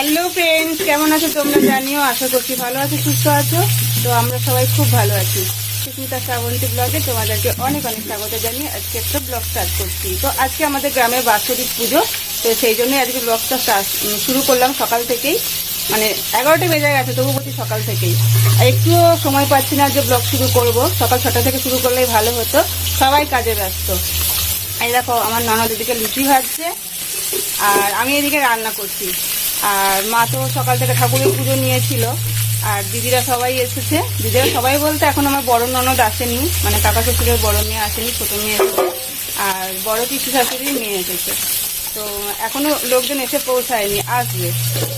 Hello friends কেমন আছো তোমরা জানিও? আশা করছি ভালো আছো, সুস্থ আছো। তো আমরা সবাই খুব ভালো আছি। সুস্মিতা শ্রাবন্তী ব্লগে তোমাদেরকে অনেক অনেক স্বাগত জানিয়ে আজকে একটা ব্লগ স্টার্ট করছি। তো আজকে আমাদের গ্রামে বাৎসরিক পুজো। তো সেই জন্যই আজকে ব্লগটা শুরু করলাম সকাল থেকেই। মানে এগারোটা বেজে গেছে, তবু বলছি সকাল থেকেই। একটুও সময় পাচ্ছি না যে ব্লগ শুরু করব। সকাল ছটা থেকে শুরু করলেই ভালো হতো। সবাই কাজে ব্যস্ত। এই দেখো, আমার ননদ এদিকে লুচি ভাজছে। আর আমি এদিকে রান্না করছি। আর মা তো সকাল থেকে ঠাকুরের পুজো নিয়েছিল। আর দিদিরা সবাই এসেছে। দিদিরা সবাই বলতে এখন আমার বড় ননদ আসেনি মানে কাকা শ্বশুরের বড় মেয়ে আসেনি, ছোট মেয়ে এসেছে। আর বড় পিসি শাশুড়ির মেয়ে এসেছে। তো এখনও লোকজন এসে পৌঁছায়নি, আসবে।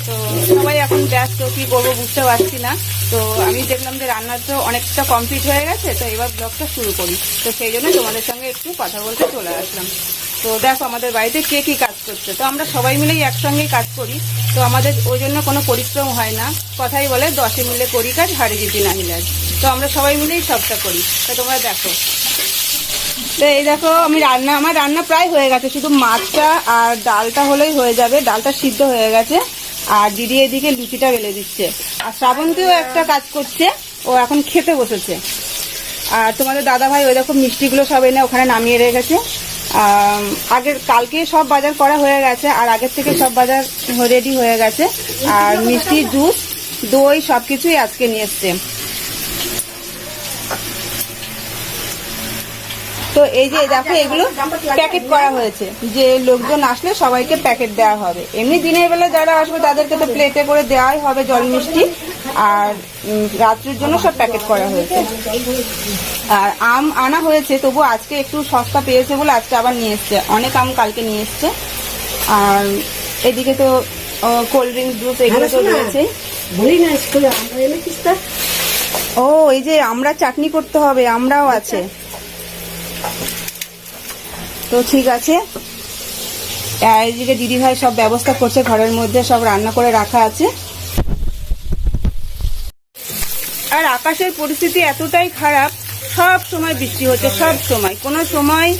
তো সবাই এখন ব্যস্ত, কি করব বুঝতে পারছি না। তো আমি দেখলাম যে রান্না তো অনেকটা কমপ্লিট হয়ে গেছে, তো এবার ব্লগটা শুরু করি। তো সেই জন্য তোমাদের সঙ্গে একটু কথা বলতে চলে আসলাম। তো দেখো আমাদের বাড়িতে কে কি কাজ করছে? তো আমরা সবাই মিলেই একসঙ্গেই কাজ করি। তো আমাদের ওই জন্য কোনো পরিশ্রম হয় না। কথাই বলে, দশে মিলে করি কাজ, হারে যদি না মিলে তো আমরা সবাই মিলেই সবটা করি। তো তোমরা দেখো। তো এই দেখো, আমি রান্না, আমার রান্না প্রায় হয়ে গেছে। শুধু মাছটা আর ডালটা হলেই হয়ে যাবে। ডালটা সিদ্ধ হয়ে গেছে। আর দিদি এদিকে লুচিটা বেলে দিচ্ছে। আর শ্রাবন্তীও একটা কাজ করছে। ও এখন খেতে বসেছে। আর তোমাদের দাদা ভাই ওই দেখো মিষ্টিগুলো সব এনে ওখানে নামিয়ে রেখেছে। আগের, কালকে সব বাজার করা হয়ে গেছে, আর আগের থেকে সব বাজার রেডি হয়ে গেছে। আর মিষ্টি, জুস, দই সব কিছুই আজকে নিয়ে এসছে। তো এই যে দেখো এগুলো প্যাকেট করা হয়েছে। যে লোকজন আসলে সবাইকে প্যাকেট দেওয়া হবে। এমনি দিনের বেলা যারা আসবে তাদেরকে তো প্লেটে করে দেওয়াই হবে জল মিষ্টি। আর রাত্রির জন্য সব প্যাকেট করা হয়েছে। আর আম আনা হয়েছে তবু আজকে একটু সস্তা পেয়েছে বলে আজকে আবার নিয়ে এসছে। অনেক আম কালকে নিয়ে এসছে। আর এদিকে তো কোল্ড ড্রিঙ্কস জুস এগুলো তো তা? ও এই যে আমরা চাটনি করতে হবে আমরাও আছে। তো ঠিক আছে। আর এদিকে দিদি ভাই সব ব্যবস্থা করছে ঘরের মধ্যে, সব রান্না করে রাখা আছে। আর আকাশের পরিস্থিতি এতটাই খারাপ, সব সময় বৃষ্টি হচ্ছে, সব সময়। কোনো সময়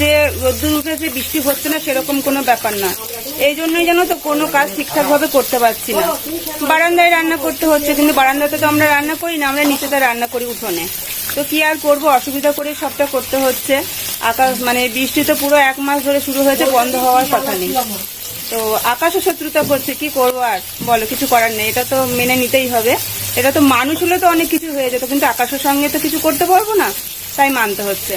যে রোদ্দুর উঠেছে, বৃষ্টি হচ্ছে না, সেরকম কোনো ব্যাপার না। এই জন্যই জানো তো কোনো কাজ ঠিকঠাকভাবে করতে পারছি না। বারান্দায় রান্না করতে হচ্ছে, কিন্তু বারান্দাতে তো আমরা রান্না করি না, আমরা নিচেতে রান্না করি উঠোনে। তো কি আর করব? অসুবিধা করে সবটা করতে হচ্ছে। আকাশ মানে বৃষ্টি তো পুরো এক মাস ধরে শুরু হয়েছে, বন্ধ হওয়ার কথা নেই। তো আকাশও শত্রুতা করছে, কি করব আর? বলো, কিছু করার নেই, এটা তো মেনে নিতেই হবে। এটা তো মানুষ হলে তো অনেক কিছু হয়ে যেত, কিন্তু আকাশের সঙ্গে তো কিছু করতে পারব না, তাই মানতে হচ্ছে।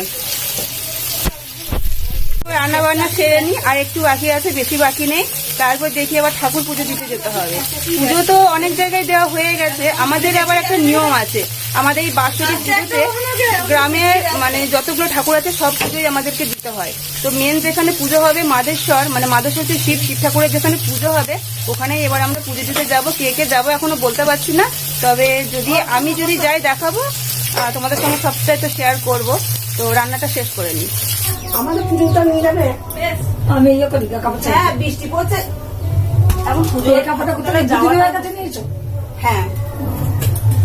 রান্না বান্না সেরে নি, আর একটু বাকি আছে, বেশি বাকি নেই। তারপর দেখি আবার ঠাকুর পুজো দিতে যেতে হবে। পুজো তো অনেক জায়গায় দেওয়া হয়ে গেছে। আমাদের আবার একটা নিয়ম আছে। আমাদের এই বাৎসরিক পুজোতে গ্রামের মানে যতগুলো ঠাকুর আছে সব পুজোই আমাদেরকে দিতে হয়। তো মেন যেখানে পুজো হবে মাদেশ্বর মানে মাদেশ্বর হচ্ছে শিব। শিব ঠাকুরের যেখানে পুজো হবে ওখানে এবার আমরা পুজো দিতে যাব। কে কে যাব এখনও বলতে পারছি না। তবে যদি আমি যদি যাই দেখাবো তোমাদের সঙ্গে সবটাই তো শেয়ার করব। তো রান্নাটা শেষ করে নিই। আমাদের পুজোটা নিয়ে যাবে? আমি ইয়ে করি কাপড় হ্যাঁ বৃষ্টি পড়ছে। এখন পুজো এই কাপড়টা কোথায় দিদির কাছে নিয়েছো? হ্যাঁ।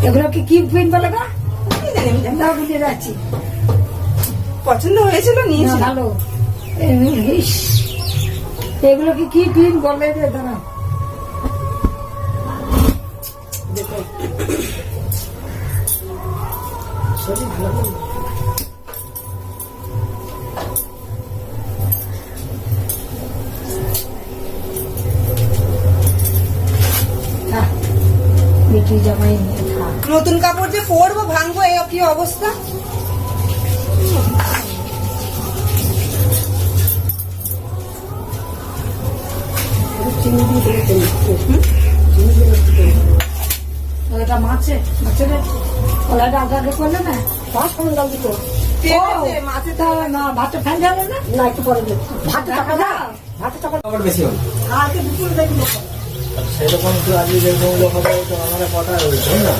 এগুলো কি কি প্রিন্ট বলে গা? কি জানি আমি জানি। না। দাও বুঝে যাচ্ছি। পছন্দ হয়েছিল নিয়েছি ভালো। এগুলো কি কি প্রিন্ট বলে রে দাঁড়া। দেখো। শরীর ভালো মিঠি জামাই নিয়ে থাক। নতুন কাপড় যে পরবো ভাঙবো এই কি অবস্থা। ওটা মাছে মাছের কলাটা আগে আগে করলে না পাঁচ ফোন মাছে তা না ভাতটা ফ্যান যাবে না? না একটু পরে ভাতটা টাকা দাও। ভাতটা টাকা বেশি কালকে দুপুরে দেখব সেরকম তো আজকে যেরকম লোক হবে তো আমার কটা রয়েছে না?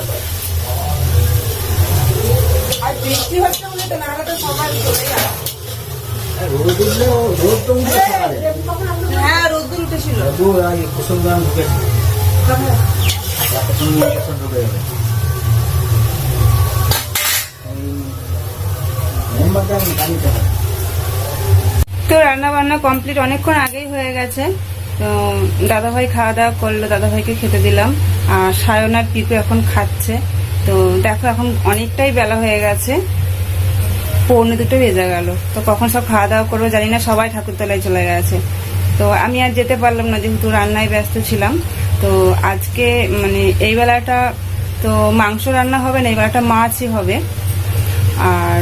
আর বৃষ্টি হচ্ছে বলে তো নাহলে তো সবাই চলে যাবে। রোদ উঠলে রোদ তো উঠে সকালে। হ্যাঁ উঠেছিল। রোদ আগে কুসুম গান ঢুকেছে এখন ইঞ্জেকশন ঢুকে যাবে। মেম্বারটা আমি গাড়িতে হয় তো রান্না বান্না কমপ্লিট অনেকক্ষণ আগেই হয়ে গেছে। তো দাদাভাই খাওয়া দাওয়া করল, দাদাভাইকে খেতে দিলাম। আর সায়ন আর পিকু এখন খাচ্ছে। তো দেখো এখন অনেকটাই বেলা হয়ে গেছে। পৌনে দুটো বেজে গেল। তো কখন সব খাওয়া দাওয়া করব জানি না, সবাই ঠাকুরতলায় চলে গেছে। তো আমি আর যেতে পারলাম না, যেহেতু রান্নায় ব্যস্ত ছিলাম। তো আজকে মানে এই বেলাটা তো মাংস রান্না হবে না, এই বেলাটা মাছই হবে। আর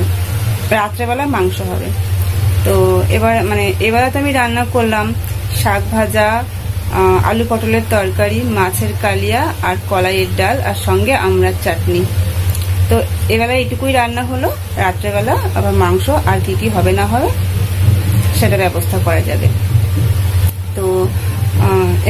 রাত্রেবেলা মাংস হবে। তো এবার মানে এবারে তো আমি রান্না করলাম শাক ভাজা আলু পটলের তরকারি, মাছের কালিয়া আর কলাইয়ের ডাল আর সঙ্গে আমড়ার চাটনি। তো এবেলা এটুকুই রান্না হলো। রাত্রেবেলা আবার মাংস আর কী কী হবে না হবে সেটা ব্যবস্থা করা যাবে। তো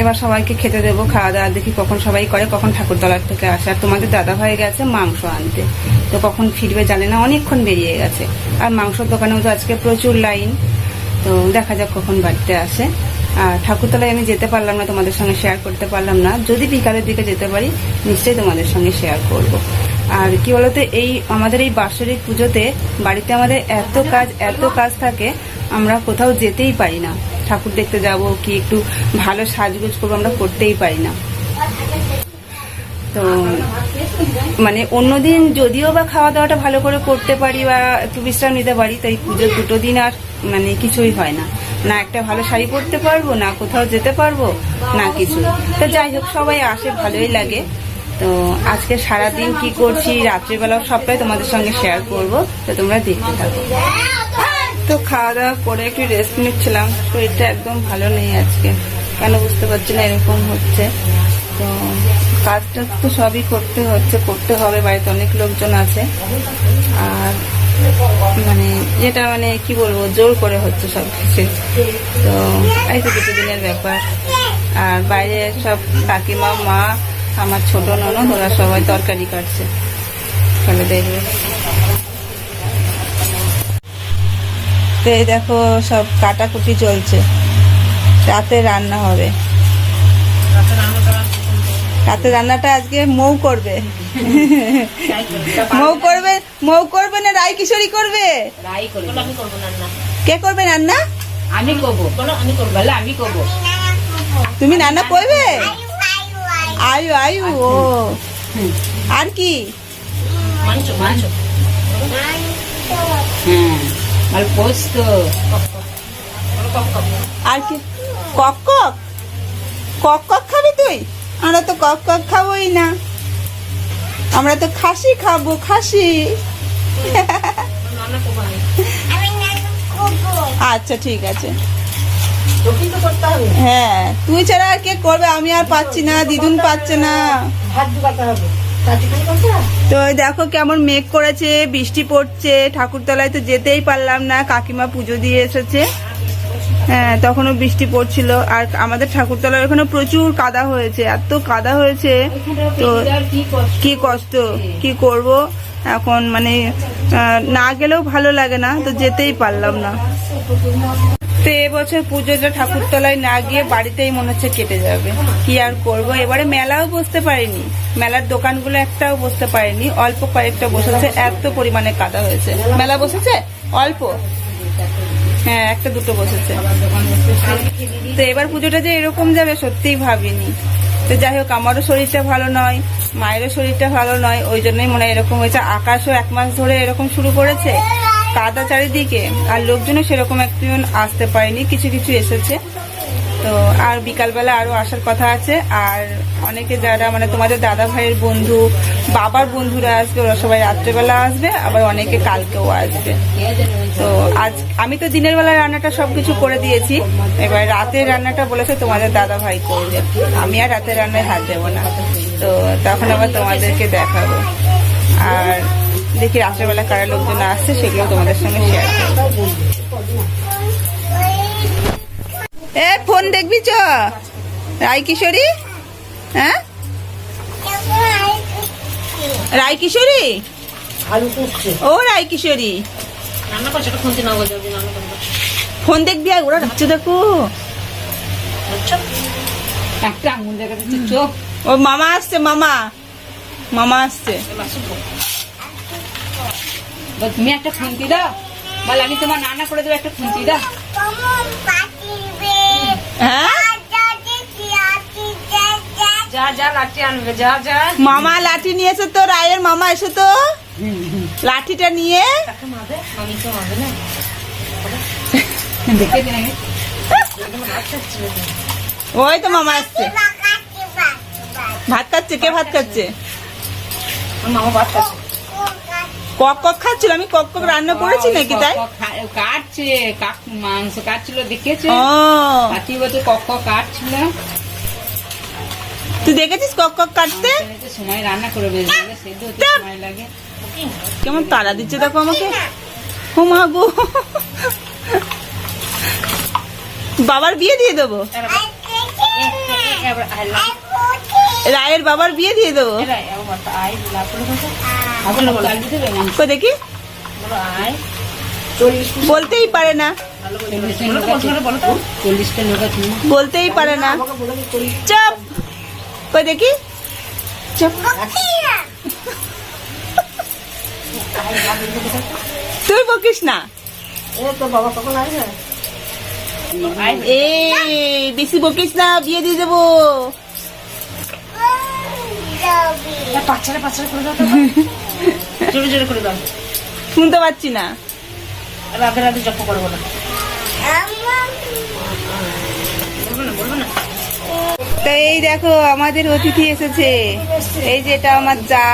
এবার সবাইকে খেতে দেবো, খাওয়া দাওয়া দেখি কখন সবাই করে, কখন ঠাকুরতলার থেকে আসে। আর তোমাদের দাদা হয়ে গেছে মাংস আনতে। তো কখন ফিরবে জানে না, অনেকক্ষণ বেরিয়ে গেছে। আর মাংসর দোকানেও তো আজকে প্রচুর লাইন। তো দেখা যাক কখন বাড়িতে আসে। ঠাকুরতলায় আমি যেতে পারলাম না, তোমাদের সঙ্গে শেয়ার করতে পারলাম না। যদি বিকালের দিকে যেতে পারি, নিশ্চয়ই তোমাদের সঙ্গে শেয়ার করব। আর কি বলতো, এই আমাদের এই বাৎসরিক পুজোতে বাড়িতে আমাদের এত কাজ এত কাজ থাকে, আমরা কোথাও যেতেই পারি না। ঠাকুর দেখতে যাব, কি একটু ভালো সাজগোজ করব, আমরা করতেই পারি না। তো মানে অন্যদিন যদিও বা খাওয়া দাওয়াটা ভালো করে করতে পারি বা একটু বিশ্রাম নিতে পারি, তাই পুজোর দুটো দিন আর মানে কিছুই হয় না। না একটা ভালো শাড়ি পরতে পারব, না কোথাও যেতে পারব, না কিছু। তো যাই হোক, সবাই আসে, ভালোই লাগে। তো আজকে সারাদিন কি করছি, রাত্রিবেলাও সবটাই তোমাদের সঙ্গে শেয়ার করব। তো তোমরা দেখতে থাকো। তো খাওয়া দাওয়া করে একটু রেস্ট নিচ্ছিলাম। শরীরটা একদম ভালো নেই আজকে। কেন বুঝতে পারছি না এরকম হচ্ছে। তো কাজটা তো সবই করতে হচ্ছে, করতে হবে। বাড়িতে অনেক লোকজন আছে। আর মানে যেটা মানে কি বলব, জোর করে হচ্ছে সব কিছু। তো এই তো কিছু দিনের ব্যাপার। আর বাইরে সব কাকিমা, মা, আমার ছোট ননদ, ওরা সবাই তরকারি কাটছে। চলে দেখবে তো এই দেখো, সব কাটাকুটি চলছে। রাতে রান্না হবে। রাতে রান্নাটা আজকে মৌ করবে। মৌ করবে মৌ করবে না রায় কিশোরী করবে? কে করবে রান্না? আমি করব। আমি করব। বলে আমি করব। তুমি রান্না করবে? আয়ু আয়ু। ও। আর কি? মাংস মাংস। আর আর কি? Cock cock? কক কক খাবি তুই? আমরা তো কক কক খাবোই না। আমরা তো খাসি খাব, খাসি। আচ্ছা ঠিক আছে। হ্যাঁ তুই ছাড়া আর কে করবে? আমি আর পাচ্ছি না, দিদুন পাচ্ছে না। তা দেখো কেমন মেঘ করেছে, বৃষ্টি পড়ছে, ঠাকুরতলায় তো যেতেই পারলাম না, কাকিমা পুজো দিয়ে এসেছে। তখনও বৃষ্টি পড়ছিল। আর আমাদের ঠাকুরতলায় ওখানে প্রচুর কাদা হয়েছে। এত কাদা হয়েছে, তো কি কষ্ট, কি করব? এখন মানে না গেলেও ভালো লাগে না, তো যেতেই পারলাম না। তো এবছর পুজোটা ঠাকুরতলায় না গিয়ে বাড়িতেই মনে হচ্ছে কেটে যাবে। কি আর করব? এবারে মেলাও বসতে পারিনি। মেলার দোকানগুলো একটাও বসতে পারিনি। অল্প কয়েকটা বসেছে। এত পরিমাণে কাদা হয়েছে। মেলা বসেছে? অল্প? হ্যাঁ একটা দুটো বসেছে। তো এবার পুজোটা যে এরকম যাবে, সত্যিই ভাবিনি। তো যাই হোক, আমারও শরীরটা ভালো নয়, মায়েরও শরীরটা ভালো নয়, ওই জন্যই মনে হয় এরকম হয়েছে। আকাশও এক মাস ধরে এরকম শুরু করেছে, কাদা চারিদিকে, আর লোকজনও সেরকম একজন আসতে পারেনি, কিছু কিছু এসেছে। তো আর বিকালবেলা আরও আসার কথা আছে। আর অনেকে যারা মানে তোমাদের দাদা ভাইয়ের বন্ধু, বাবার বন্ধুরা আসবে, ওরা সবাই রাত্রেবেলা আসবে, আবার অনেকে কালকেও আসবে। তো আজ, আমি তো দিনের বেলা রান্নাটা সবকিছু করে দিয়েছি। এবার রাতের রান্নাটা বলেছে তোমাদের দাদা ভাই করবে। আমি আর রাতের রান্নায় হাত দেবো না। তো তখন আবার তোমাদেরকে দেখাবো। আর দেখি রাত্রেবেলা কারা লোকজন আসছে, সেগুলো তোমাদের সঙ্গে শেয়ার করব। এ ফোন দেখবি চ। রায় কিশোরী? হ্যাঁ? রায় কিশোরী? ও রায় কিশোরী। ফোন দেখবি আর ওরা রাখছে দেখো। একটা আঙুল দেখা চোখ ও মামা আসছে মামা। মামা আসছে। তুমি একটা খুন্তি দাও। বল আমি তোমার রান্না করে দেবো একটা খুন্তি দাও। হ্যাঁ? মামা লাঠি নিয়েছে তো রায়ের মামা এসে তো। লাঠিটা নিয়ে। ওই তো মামা আসছে। ভাত খাচ্ছে? কে ভাত খাচ্ছে? মামা বাদ কাছে কক কক খাচ্ছিল আমি কক কক রান্না করেছি নাকি তাই কাটছে কাক মাংস কাটছিল দেখেছে কাকি বছর কক কক কাটছিল তুই দেখেছিস কক কক কাটতে সময় রান্না করে বেশ সেদ্ধ হতে সময় লাগে কেমন তাড়া দিচ্ছে দেখো আমাকে ও মা গো বাবার বিয়ে দিয়ে দেবো রায়ের বাবার বিয়ে দিয়ে দেবো কই দেখি? বলতেই পারে না। বলতেই পারে না। চপ। কই দেখি? চপ। তুই বকিস না। এই বেশি বকিস না বিয়ে দিয়ে দেবো। পাঁচটা করে দাও জোরে জোরে করে দাও। শুনতে পাচ্ছি না। রাধে রাধে জপ করব না। তো এই দেখো আমাদের অতিথি এসেছে। এই যে এটা আমার যা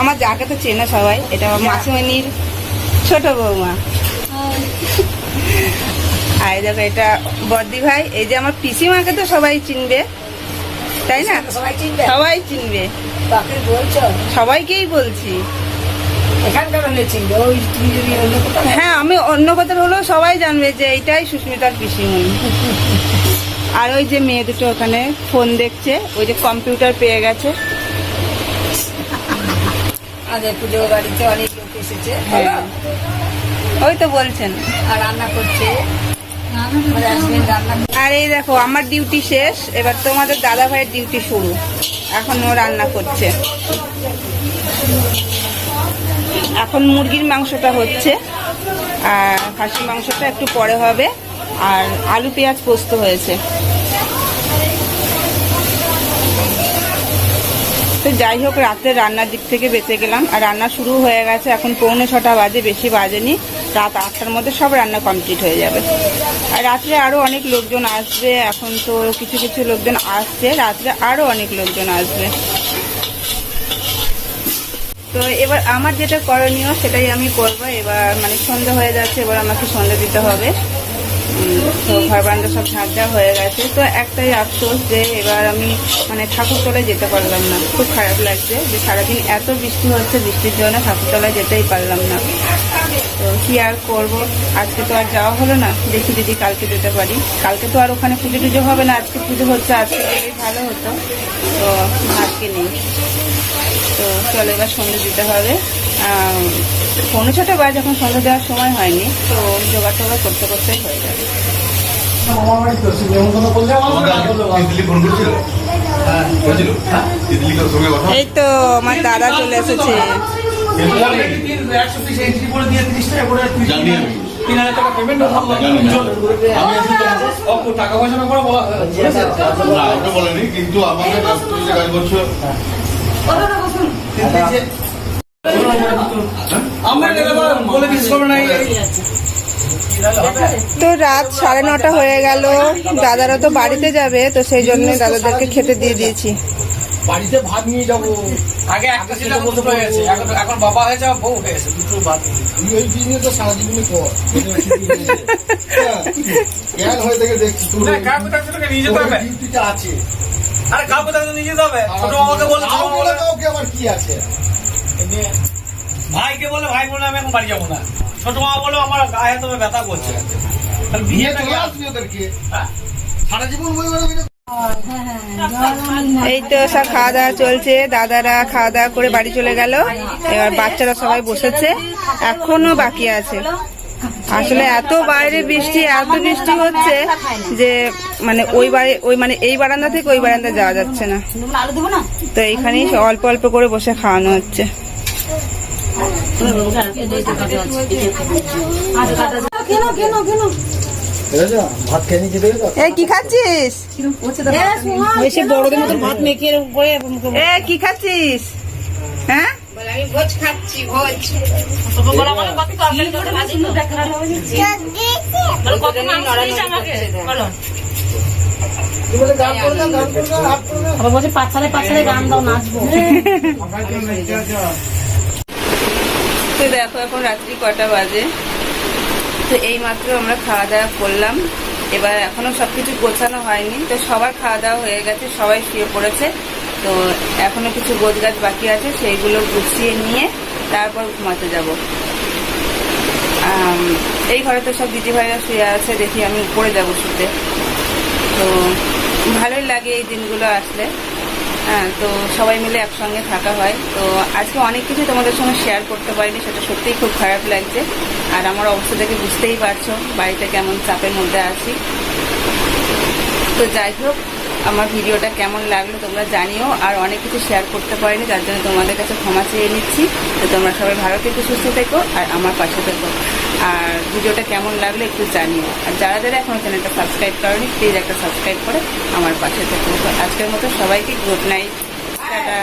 আমার যাকে তো চেনো সবাই এটা আমার মাসিমণির ছোট বৌমা। আর দেখো এটা বর্দি ভাই। এই যে আমার পিসিমাকে তো সবাই চিনবে তাই না? সবাই চিনবে। সবাই চিনবে। সবাইকেই বলছি। হ্যাঁ। আমি অন্য কথা হলেও সবাই জানবে যে এইটাই সুস্মিতার পিসিমণি। আর ওই যে মেয়ে দুটো ওখানে ফোন দেখছে ওই যে কম্পিউটার পেয়ে গেছে। আমাদের পুজো বাড়িতে অনেক লোক এসেছে হ্যাঁ। ওই তো বলছেন। আর রান্না করছে। রান্না করছে। আর এই দেখো আমার ডিউটি শেষ এবার তোমাদের দাদা ভাইয়ের ডিউটি শুরু। এখন ও রান্না করছে। এখন মুরগির মাংসটা হচ্ছে, আর খাসির মাংসটা একটু পরে হবে, আর আলু পেঁয়াজ পোস্ত হয়েছে। তো যাই হোক, রাত্রে রান্নার দিক থেকে বেঁচে গেলাম, আর রান্না শুরু হয়ে গেছে এখন পৌনে ছটা বাজে, বেশি বাজেনি। রাত আটটার মধ্যে সব রান্না কমপ্লিট হয়ে যাবে। আর রাত্রে আরও অনেক লোকজন আসবে, এখন তো কিছু কিছু লোকজন আসছে, রাত্রে আরও অনেক লোকজন আসবে। তো এবার আমার যেটা করণীয় সেটাই আমি করব। এবার মানে সন্ধে হয়ে যাচ্ছে, এবার আমাকে সন্ধে দিতে হবে। তো ঘর বারান্দা সব দেওয়া হয়ে গেছে। তো একটাই আফসোস যে এবার আমি মানে ঠাকুরতলায় যেতে পারলাম না। খুব খারাপ লাগছে যে সারাদিন এত বৃষ্টি হচ্ছে, বৃষ্টির জন্য ঠাকুরতলায় যেতেই পারলাম না। তো কি আর করব? আজকে তো আর যাওয়া হলো না। দেখি যদি কালকে যেতে পারি। কালকে তো আর ওখানে পুজো টুজো হবে না। আজকে পুজো হচ্ছে আজকে গেলেই ভালো হতো। তো আজকে নেই। তো চলো এবার সন্ধ্যে দিতে হবে। আম, পৌনে ছটা বাজে এখন সন্ধ্যে দেওয়ার সময় হয়নি তো জোগাড় টোগাড় করতে করতেই হয়ে যাবে। হ্যাঁ এই তো আমার দাদা চলে এসেছে। কিন্তু তো রাত সাড়ে নটা হয়ে গেল। দাদারা তো বাড়িতে যাবে তো সেই জন্য দাদাদেরকে খেতে দিয়ে দিয়েছি। বাড়িতে ভাত নিয়ে যাব। আগে একটা ছিল এখন দুটো হয়েছে এখন এখন বাবা হয়েছে আর বউ হয়েছে দুটো ভাত তুই ওই বিজনেস তো সারা জীবনে কর জ্ঞান হয়ে থেকে দেখছি কাকু তোকে নিয়ে যেতে হবে। ডিউটিটা আছে। আরে কাকু নিয়ে যেতে হবে। ছোট মামাকে বলে ছোট বলে বলে কাউকে আবার কি আছে? ভাইকে বলে ভাই বলে আমি এখন বাড়ি যাব না। ছোট মামা বলে আমার গায়ে তুমি ব্যথা করছে। নিয়ে বিয়েটা চলে আসবি ওদেরকে। হ্যাঁ। সারা জীবন বই না। এই তো সব খাওয়া দাওয়া চলছে। দাদারা খাওয়া দাওয়া করে বাড়ি চলে গেল। এবার বাচ্চারা সবাই বসেছে। এখনও বাকি আছে। আসলে এত বাইরে বৃষ্টি, এত বৃষ্টি হচ্ছে যে মানে ওই বাড়ি, ওই মানে এই বারান্দা থেকে ওই বারান্দা যাওয়া যাচ্ছে না। তো এইখানেই অল্প অল্প করে বসে খাওয়ানো হচ্ছে। বুঝেছ ভাত খেয়ে এ কি খাচ্ছিস? বড়দের মতন ভাত মেখে এরকম করে এ কি খাচ্ছিস? হ্যাঁ? ভাজি আবার বলছে গান দাও নাচবো। দেখো এখন রাত্রি কটা বাজে। তো এই মাত্র আমরা খাওয়া দাওয়া করলাম। এবার এখনও সবকিছু গোছানো হয়নি। তো সবার খাওয়া দাওয়া হয়ে গেছে, সবাই শুয়ে পড়েছে। তো এখনও কিছু গোছ গাছ বাকি আছে, সেইগুলো গুছিয়ে নিয়ে তারপর ঘুমাতে যাব। এই ঘরে তো সব দিদি ভাইরা শুয়ে আছে, দেখি আমি উপরে যাব শুতে। তো ভালোই লাগে এই দিনগুলো আসলে। তো সবাই মিলে একসঙ্গে থাকা হয়। তো আজকে অনেক কিছু তোমাদের সঙ্গে শেয়ার করতে পারিনি, সেটা সত্যিই খুব খারাপ লাগছে। আর আমার অবস্থা দেখে বুঝতেই পারছ বাড়িতে কেমন চাপের মধ্যে আছি। তো যাই হোক আমার ভিডিওটা কেমন লাগল তোমরা জানিও, আর অনেক কিছু শেয়ার করতে পারিনি যার জন্য তোমাদের কাছে ক্ষমা চেয়ে নিচ্ছি। তো তোমরা সবাই ভালো থেকে, সুস্থ থেকো, আর আমার পাশে থেকো। আর ভিডিওটা কেমন লাগল একটু জানিও। আর যারা যারা এখনও চ্যানেলটা সাবস্ক্রাইব করেনি প্লিজ একটা সাবস্ক্রাইব করে আমার পাশে থেকো। আজকের মতো সবাইকে গুড নাইট টাটা।